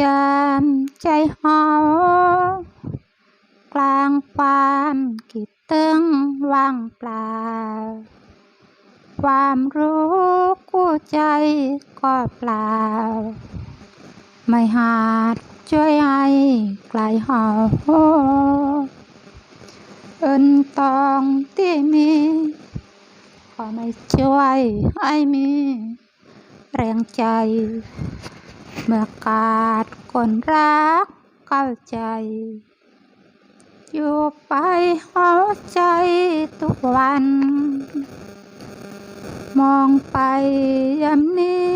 ยามใจเฮากลางความคิดถึงว่างเปล่า ความรู้คู่ใจก็เปล่า ไม่อาจช่วยให้ไกลเฮาเอินตองที่มีก็ไม่ช่วยให้มี แรงใจ เมื่อขาดคนรักเข้าใจ อยู่ไปหัวใจทุกวัน มองไปยามนี้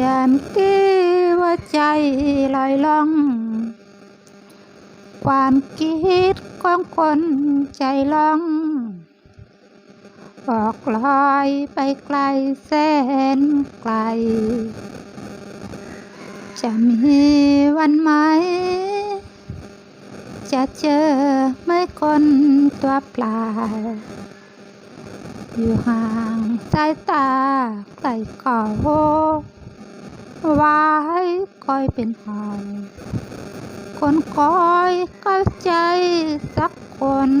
ยามที่ว่าใจลอยล่อง ความคิดของคนใจล่อง ออกลอยไปไกลแสนไกล จะมีวันไหม จะเจอไม่คนตัวเปล่า อยู่ห่างสายตาไกลก่อไว้คอยเป็นหอยคนคอยเข้าใจสักคน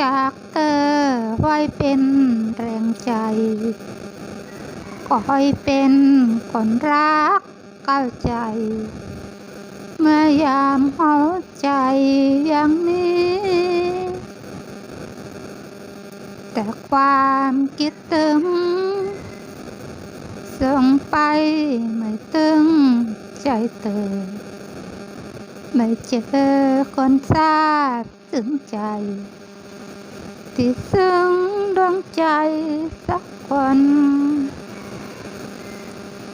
จากเธอไว้เป็นแรงใจก็ให้เป็นคนรักเข้าใจ เมื่อยามหัวใจอย่างนี้ แต่ความคิดถึงส่งไปไม่ถึงใจเธอไม่เจอคนทราบถึงใจ ที่ซึ้งดวงใจสักคน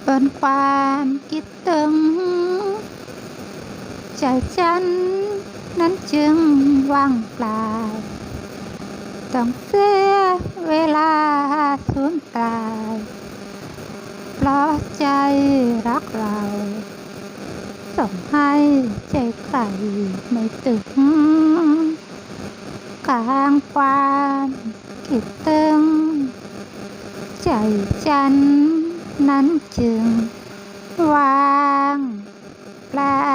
เป็นความคิดถึง ใจฉันนั้นจึงว่างเปล่าต้องเสียเวลาสูญเปล่าเพราะใจรักเรา ส่งให้ใจใครไม่ถึง ทางความคิดถึง ใจฉันนั้นจึงวางเปล่า